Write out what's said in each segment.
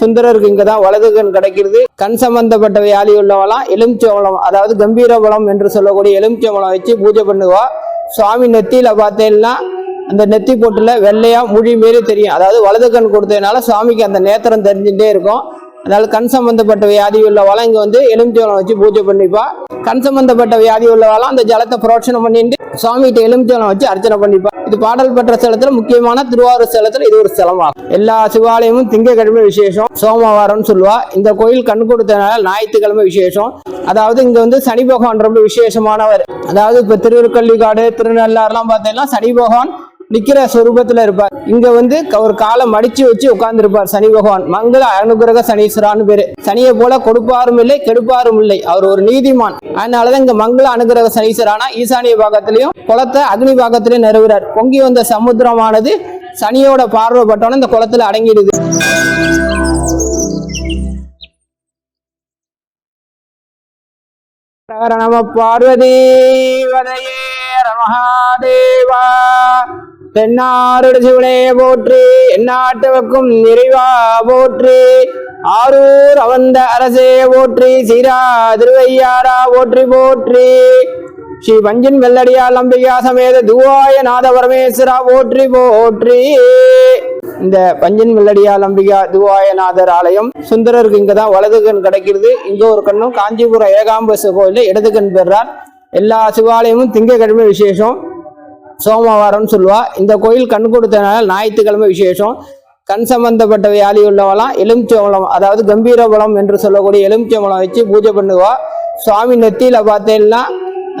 சுந்தரருக்கு இங்கே தான் வலது கண் கிடைக்கிறது. கண் சம்பந்தப்பட்ட வியாதி உள்ளவெல்லாம் எலுமிச்சம்பழம் அதாவது கம்பீரபலம் என்று சொல்லக்கூடிய எலுமிச்சம்பழம் வச்சு பூஜை பண்ணுவா. சுவாமி நெத்தியில பார்த்தீங்கன்னா அந்த நெத்தி போட்டுல வெள்ளையா முழி மாரி தெரியும். அதாவது வலது கண் கொடுத்ததுனால சுவாமிக்கு அந்த நேத்திரம் தெரிஞ்சுட்டே இருக்கும். அதனால கண் சம்பந்தப்பட்ட வியாதி உள்ளவாலாம் இங்க வந்து எலும்பிச்சோளம் வச்சு பூஜை பண்ணிப்பா. கண் சம்பந்தப்பட்ட வியாதி உள்ளவாலாம் அந்த ஜலத்தை புரோட்சணம் பண்ணிட்டு சுவாமிகிட்ட எலுமிச்சம்பழம் வச்சு அர்ச்சனை பண்ணிப்பா. இது பாடல் பெற்ற ஸ்தலத்துல முக்கியமான திருவாரூர் ஸ்தலத்துல இது ஒரு ஸ்தலமாகும். எல்லா சிவாலயமும் திங்கக்கிழமை விசேஷம் சோமவாரம்னு சொல்லுவா. இந்த கோயில் கண் கொடுத்தனால ஞாயிற்றுக்கிழமை விசேஷம். அதாவது இங்க வந்து சனி பகவான் ரொம்ப விசேஷமானவர். அதாவது இப்ப திருக்கல்விக்காடு திருநள்ளாறுலாம் பார்த்தீங்கன்னா சனி பகவான் நிக்கிற சொரூபத்துல இருப்பார். இங்க வந்து ஒரு காலை மடிச்சு வச்சு உட்கார்ந்து இருப்பார் சனி பகவான். மங்கள அனுகிரக சனீஸ்வரான்னு பேரு. சனியை போல கொடுப்பாரும் இல்லை கெடுப்பாரும் இல்லை. அவர் ஒரு நீதிமான். அதனாலதான் இங்க மங்கள அனுகிரக சனீஸ்வரானா ஈசானிய பாகத்திலையும் குளத்தை அக்னி பாகத்திலையும் நிறுவுறார். பொங்கி வந்த சமுத்திரமானது சனியோட பார்வைப்பட்டோன்னு இந்த குளத்துல அடங்கிடுது. நம பார்வதி வதையே மகாதேவா. தென்னாருடு சிவனே போற்றி எந்நாட்டவர்க்கும் நிறைவா போற்றி. ஆரூர் அவந்த அரசே போற்றி சீரா திருவையாரா போற்றி போற்றி. ஸ்ரீ வஞ்சின் வெள்ளடியால் அம்பிகா சமேத துவாய நாத பரமேஸ்வரா போற்றி போற்றி. இந்த பஞ்சன் வெள்ளடியால் அம்பிகா துவாயநாதர் ஆலயம் சுந்தரருக்கு இங்கே தான் வலது கண் கிடைக்கிறது. இங்க ஒரு கண்ணும் காஞ்சிபுரம் ஏகாம்பச கோயில்ல இடது கண் பெறார். எல்லா சிவாலயமும் திங்கக்கிழமை விசேஷம். சோமவாரம்னு சொல்லுவா. இந்த கோயில் கண் கொடுத்தனால ஞாயிற்றுக்கிழமை விசேஷம். கண் சம்பந்தப்பட்ட வியாதி உள்ளவெல்லாம் எலுமிச்சம்பழம் அதாவது கம்பீரபலம் என்று சொல்லக்கூடிய எலுமிச்சம்பழம் வச்சு பூஜை பண்ணுவா. சுவாமி நெத்தியில பார்த்தேன்னா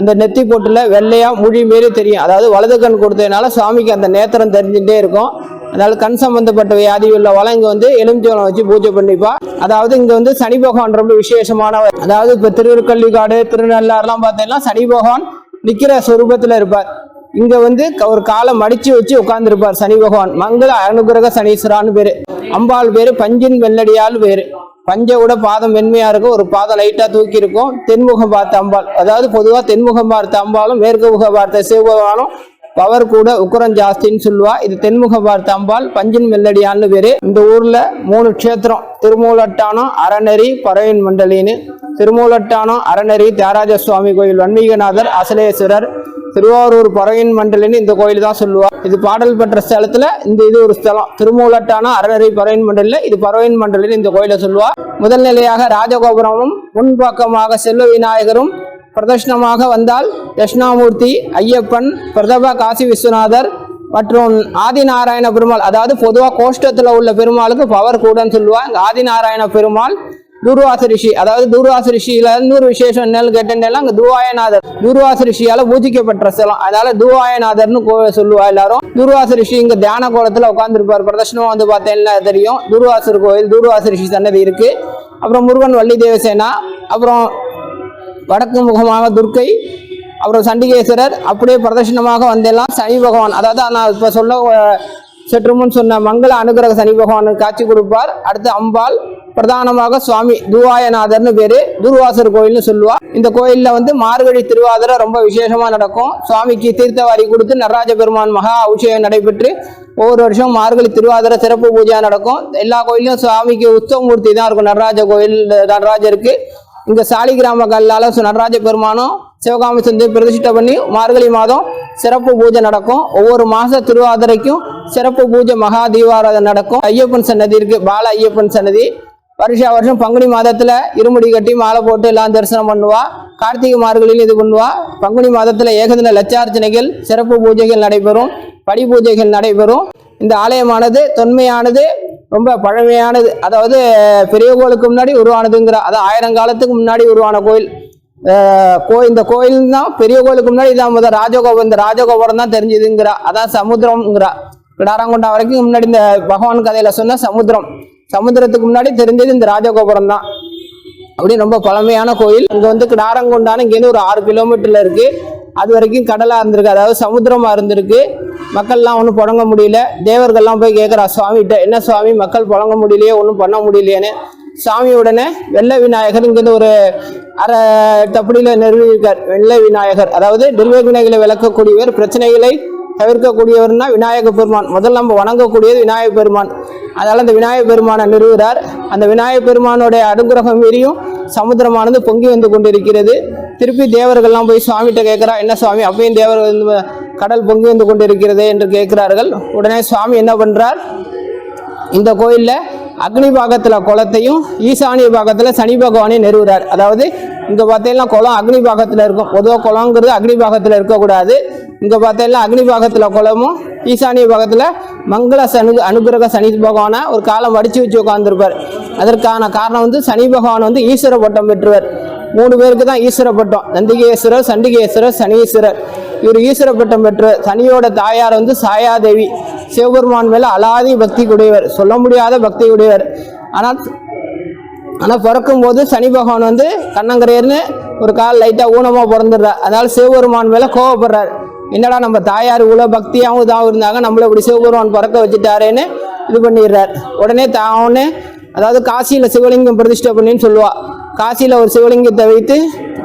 அந்த நெத்தி போட்டுல வெள்ளையா மொழி மாரி தெரியும். அதாவது வலது கண் கொடுத்ததுனால சுவாமிக்கு அந்த நேத்திரம் தெரிஞ்சுட்டே இருக்கும். அதனால கண் சம்பந்தப்பட்ட வியாதி உள்ளவெல்லாம் இங்க வந்து எலுமிச்சம்பழம் வச்சு பூஜை பண்ணிப்பா. அதாவது இங்க வந்து சனி பகவான் ரொம்ப விசேஷமானவர். அதாவது இப்ப திருக்கல்விக்காடு திருநள்ளாறுலாம் பார்த்தீங்கன்னா சனி பகவான் நிக்கிற சொரூபத்துல இருப்பார். இங்க வந்து க- ஒரு காலை மடிச்சு வச்சு உட்கார்ந்துருப்பார் சனி பகவான். மங்கள அனுகிரக சனீஸ்வரான்னு பேரு. அம்பாள் பேரு பஞ்சின் வெள்ளடியால் பேரு பஞ்சை விட பாதம் வெண்மையா இருக்கும் ஒரு பாதம் லைட்டா தூக்கி இருக்கும். தென்முகம் பார்த்த அம்பாள். அதாவது பொதுவா தென்முகம் பார்த்த அம்பாலும் மேற்கு முகம் பார்த்த சிவபகவானும் பவர் கூட உக்கரம் ஜாஸ்தின்னு சொல்லுவா. இது தென்முக பார்த்த அம்பாள் பஞ்சின் மெல்லடியான்னு பேரு. இந்த ஊர்ல மூணு க்ஷேத்திரம். திருமூலட்டானம் அறநெறி பறவையின் மண்டலின்னு. திருமூலட்டானம் அறநெறி தியாகராஜ சுவாமி கோயில் வன்மீகநாதர் அசலேஸ்வரர் திருவாரூர் பறவையின் மண்டலின்னு இந்த கோயில் தான் சொல்லுவார் இது பாடல் பெற்ற ஸ்தலத்துல இந்த இது ஒரு ஸ்தலம். திருமூலட்டான அறநெறி பறவையின் மண்டலில் இது பறவையின் மண்டலின்னு இந்த கோயிலை சொல்லுவார் முதல் நிலையாக ராஜகோபுரமும் முன்பக்கமாக செல்வ விநாயகரும் பிரதர்ஷனமாக வந்தால் தட்சிணாமூர்த்தி ஐயப்பன் பிரதப காசி விஸ்வநாதர் மற்றும் ஆதிநாராயண பெருமாள். அதாவது பொதுவாக கோஷ்டத்தில் உள்ள பெருமாளுக்கு பவர் கூடன்னு சொல்லுவாங்க ஆதிநாராயண பெருமாள் துர்வாச ரிஷி அதாவது துர்வாச ரிஷியில இன்னொரு விசேஷம் என்னன்னு கேட்டேன்னா அங்க துவாயநாதர். துர்வாச ரிஷியால பூஜிக்கப்பட்ட ஸ்தலம். அதனால துவாயநாதர்னு சொல்லுவா எல்லாரும். துர்வாச ரிஷி இங்க தியான கோலத்துல உட்கார்ந்துருப்பார். பிரதர்ஷனம் வந்து பார்த்தேன்னா தெரியும். துர்வாசர் கோயில் துர்வாச ரிஷி சன்னதி இருக்கு. அப்புறம் முருகன் வள்ளி தேவசேனா அப்புறம் வடக்கு முகமாக துர்க்கை அப்புறம் சண்டிகேஸ்வரர் அப்படியே பிரதர்ஷனமாக வந்தெல்லாம் சனி பகவான். அதாவது நான் இப்போ சொல்ல சற்று முன் சொன்ன மங்கள அனுகிரக சனி பகவானுக்கு காட்சி கொடுப்பார். அடுத்து அம்பாள் பிரதானமாக சுவாமி துவாயநாதர்னு பேரு. துர்வாசர் கோயில்னு சொல்லுவா. இந்த கோயில்ல வந்து மார்கழி திருவாதிரை ரொம்ப விசேஷமா நடக்கும். சுவாமிக்கு தீர்த்தவாரி கொடுத்து நடராஜ பெருமான் மகா அபிஷேகம் நடைபெற்று ஒவ்வொரு வருஷம் மார்கழி திருவாதிரை சிறப்பு பூஜை நடக்கும். எல்லா கோயிலும் சுவாமிக்கு உத்தவமூர்த்தி தான் இருக்கும். நடராஜ கோயில் நடராஜருக்கு. இங்க சாலிகிராம கல்லால நடராஜ பெருமானும் சிவகாமி சுந்தரி பிரதிஷ்டை பண்ணி மார்கழி மாதம் சிறப்பு பூஜை நடக்கும். ஒவ்வொரு மாச திருவாதிரைக்கும் சிறப்பு பூஜை மகா தீபாராதனை நடக்கும். ஐயப்பன் சன்னதி இருக்கு பால ஐயப்பன் சன்னதி. வருஷா வருஷம் பங்குனி மாதத்துல இருமுடி கட்டி மாலை போட்டு எல்லாம் தரிசனம் பண்ணுவா. கார்த்திகை மார்கழியில் இது பண்ணுவா. பங்குனி மாதத்துல ஏகதின லட்சார்ச்சனைகள் சிறப்பு பூஜைகள் நடைபெறும். படி பூஜைகள் நடைபெறும். இந்த ஆலயமானது தொன்மையானது ரொம்ப பழமையானது. அதாவது பெரிய கோயிலுக்கு முன்னாடி உருவானதுங்கிற அதாவது ஆயிரம் காலத்துக்கு முன்னாடி உருவான கோயில். கோயில் கோ இந்த கோயில் தான் பெரிய கோயிலுக்கு முன்னாடி இதான் முதல் ராஜகோபுரம். இந்த ராஜகோபுரம் தான் தெரிஞ்சுதுங்கிறா அதான் சமுத்திரம்ங்கிறா. கிடாரங்குண்டா வரைக்கும் முன்னாடி இந்த பகவான் கதையில சொன்ன சமுத்திரம். சமுத்திரத்துக்கு முன்னாடி தெரிஞ்சது இந்த ராஜகோபுரம் தான் அப்படி ரொம்ப பழமையான கோயில். இங்கே வந்து கிடாரங்குண்டான இங்கேருந்து ஒரு ஆறு கிலோமீட்டரில் இருக்குது அது வரைக்கும் கடலாக இருந்திருக்கு. அதாவது சமுத்திரமாக இருந்திருக்கு. மக்கள்லாம் ஒன்றும் புழங்க முடியல. தேவர்கள்லாம் போய் கேட்குறா சுவாமிகிட்ட என்ன சுவாமி? மக்கள் புழங்க முடியலையே ஒன்றும் பண்ண முடியலையேன்னு. சாமி உடனே வெள்ளை விநாயகர் இங்கேருந்து ஒரு அரை தப்படியில் நிறுவியிருக்கார். வெள்ளை விநாயகர். அதாவது நிர்வகினைகளை விளக்கக்கூடியவர் பிரச்சனைகளை தவிர்க்கக்கூடியவர்னா விநாயக பெருமான். முதல்ல நம்ம வணங்கக்கூடியது விநாயக பெருமான். அதனால் அந்த விநாயக பெருமானை நிறுவுகிறார். அந்த விநாயக பெருமானுடைய அனுகிரகம் மீறியும் சமுத்திரமானது பொங்கி வந்து கொண்டிருக்கிறது. திருப்பி தேவர்கள்லாம் போய் சுவாமிகிட்ட கேட்குறா என்ன சுவாமி அப்பயும் தேவர்கள் கடல் பொங்கி வந்து கொண்டிருக்கிறது என்று கேட்கிறார்கள். உடனே சுவாமி என்ன பண்ணுறார் இந்த கோயிலில் அக்னி பாகத்தில் குளத்தையும் ஈசானிய பாகத்தில் சனி பகவானை நிறுவுறார். அதாவது இங்கே பார்த்தீங்கன்னா குளம் அக்னி பாகத்தில் இருக்கும். பொதுவாக குளங்கிறது அக்னி பாகத்தில் இருக்கக்கூடாது. இங்கே பார்த்தீங்கன்னா அக்னி பாகத்தில் குளமும் ஈசானிய பாகத்தில் மங்கள சனு அனுகிரக சனி பகவானை ஒரு காலம் வடிச்சு வச்சு உட்காந்துருப்பார் அதற்கான காரணம் வந்து சனி பகவான் வந்து ஈஸ்வர பட்டம் பெற்றுவர். மூணு பேருக்கு தான் ஈஸ்வர பட்டம். நந்திகேஸ்வரர் சண்டிகேஸ்வரர் சனீஸ்வரர். இவர் ஈஸ்வர பட்டம் பெற்றவர். சனியோட தாயார் வந்து சாயாதேவி. சிவபெருமான் மேல அலாதி பக்தி உடையவர் சொல்ல முடியாத பக்தி உடையவர். ஆனால் ஆனால் பிறக்கும்போது சனி பகவான் வந்து கண்ணங்கரையர்னு ஒரு கால் லைட்டாக ஊனமாக பிறந்துடுறார். அதனால் சிவபெருமான் மேலே கோவப்படுறார். என்னடா நம்ம தாயார் இவ்வளோ பக்தியாகவும் இதாகவும் இருந்தாங்க நம்மள இப்படி சிவபெருமான் பிறக்க வச்சுட்டாரேன்னு இது பண்ணிடுறார். உடனே தானே அதாவது காசியில் சிவலிங்கம் பிரதிஷ்டை பண்ணின்னு சொல்லுவாள் காசியில் ஒரு சிவலிங்கத்தை வைத்து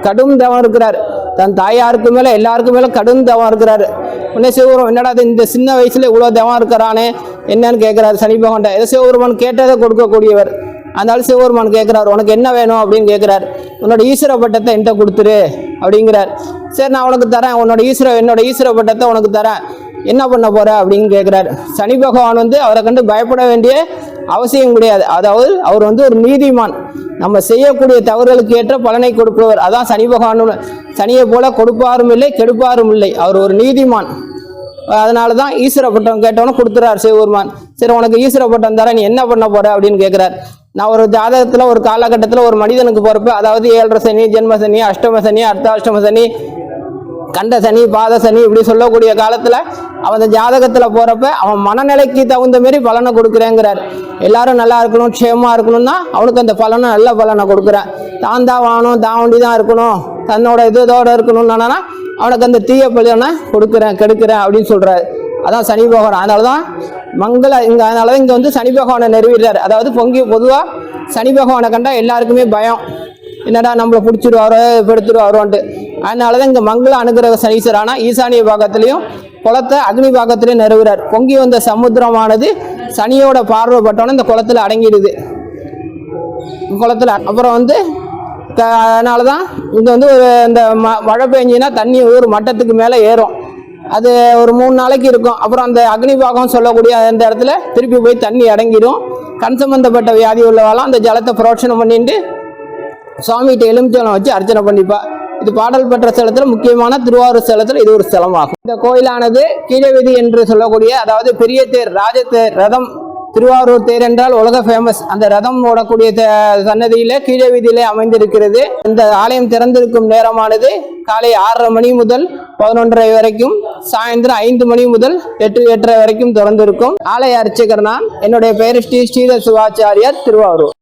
கடும் தவம் இருக்கிறார். தன் தாயாருக்கு மேலே எல்லாருக்கும் மேலே கடும் தவம் இருக்கிறார். உடனே சிவபெருமன் என்னடா இது இந்த சின்ன வயசில் இவ்வளோ தவம் இருக்கிறானே என்னன்னு கேட்குறாரு சனி பகவான்ட்ட ஏதோ சிவபெருமான் கேட்டதை கொடுக்கக்கூடியவர். அதனால சிவபெருமான் கேட்குறாரு உனக்கு என்ன வேணும் அப்படின்னு கேட்குறாரு உன்னோட ஈஸ்வர பட்டத்தை என்கிட்ட கொடுத்துரு அப்படிங்கிறார். சரி நான் உனக்கு தரேன். உன்னோட ஈஸ்வர என்னோட ஈஸ்வர பட்டத்தை உனக்கு தரேன். என்ன பண்ண போற அப்படின்னு கேட்குறாரு சனி பகவான் வந்து அவரை கண்டு பயப்பட வேண்டிய அவசியம் கிடையாது. அதாவது அவர் வந்து ஒரு நீதிமான். நம்ம செய்யக்கூடிய தவறுகளுக்கு ஏற்ற பலனை கொடுப்பவர். அதான் சனி பகவான் சனியை போல கொடுப்பாரும் இல்லை கெடுப்பாரும் இல்லை. அவர் ஒரு நீதிமான். அதனால தான் ஈஸ்வர பட்டம் கேட்டவனும் கொடுத்துறாரு சிவபெருமான் சரி உனக்கு ஈஸ்வர பட்டம் தர நீ என்ன பண்ண போற அப்படின்னு கேட்குறாரு நான் ஒரு ஜாதகத்தில் ஒரு காலகட்டத்தில் ஒரு மனிதனுக்கு போகிறப்ப அதாவது ஏழரை சனி ஜென்ம சனி அஷ்டம சனி அர்த்தாஷ்டம சனி கண்ட சனி பாத சனி இப்படி சொல்லக்கூடிய காலத்தில் அவன் அந்த ஜாதகத்தில் போகிறப்ப அவன் மனநிலைக்கு தகுந்த மாரி பலனை கொடுக்குறேங்கிறார். எல்லாரும் நல்லா இருக்கணும் க்ஷேமாக இருக்கணும்னா அவனுக்கு அந்த பலனை நல்ல பலனை கொடுக்குறேன் தான் தான் வாங்கணும் தான் தான் இருக்கணும் தன்னோட இதோட இருக்கணும்னா அவனுக்கு அந்த தீய பலனை கொடுக்குறேன் கெடுக்கிறேன் அப்படின்னு சொல்கிறாரு அதான் சனி பகவான். அதனால தான் மங்கள இங்கே அதனால தான் இங்கே வந்து சனி பகவானை நிறுவிடுறார் அதாவது பொங்கி பொதுவாக சனி பகவானை கண்டா எல்லாருக்குமே பயம். என்னடா நம்மளை பிடிச்சிருவாரோ பெடுத்துருவாரோன்ட்டு அதனால தான் இங்கே மங்கள அனுகிரக சனீஸ்வரானா ஈசானிய பாகத்திலையும் குளத்தை அக்னி பாகத்திலையும் நிறுவுறார். பொங்கி வந்த சமுத்திரமானது சனியோட பார்வைப்பட்டோன்னே இந்த குளத்துல அடங்கிடுது. குளத்துல அப்புறம் வந்து க- அதனால தான் இங்கே வந்து ஒரு இந்த ம மழை பெஞ்சின்னா தண்ணி ஒரு மட்டத்துக்கு மேலே ஏறும். அது ஒரு மூணு நாளைக்கு இருக்கும். அப்புறம் அந்த அக்னி பாகம் சொல்லக்கூடிய அந்த இடத்துல திருப்பி போய் தண்ணி அடங்கிடும். கண் சம்பந்தப்பட்ட வியாதி உள்ளவாலாம் அந்த ஜலத்தை புரோட்சனம் பண்ணிட்டு சுவாமிகிட்ட எலுமிச்சலம் வச்சு அர்ச்சனை பண்ணிப்பா. இது பாடல் பெற்ற ஸ்தலத்தில் முக்கியமான திருவாரூர் ஸ்தலத்தில் இது ஒரு ஸ்தலமாகும். இந்த கோயிலானது கீழவீதி என்று சொல்லக்கூடிய அதாவது பெரிய தேர் ராஜதேர் ரதம் திருவாரூர் தேர் என்றால் உலக ஃபேமஸ் அந்த ரதம் ஓடக்கூடிய சன்னதியில கீழே வீதியிலே அமைந்திருக்கிறது. இந்த ஆலயம் திறந்திருக்கும் நேரமானது காலை ஆறரை மணி முதல் பதினொன்றரை வரைக்கும் சாயந்தரம் ஐந்து மணி முதல் எட்டு எட்டரை வரைக்கும் திறந்திருக்கும். ஆலய அர்ச்சகர் நான் என்னுடைய பெயர் ஸ்ரீ ஸ்ரீதர் சிவாச்சாரியார் திருவாரூர்.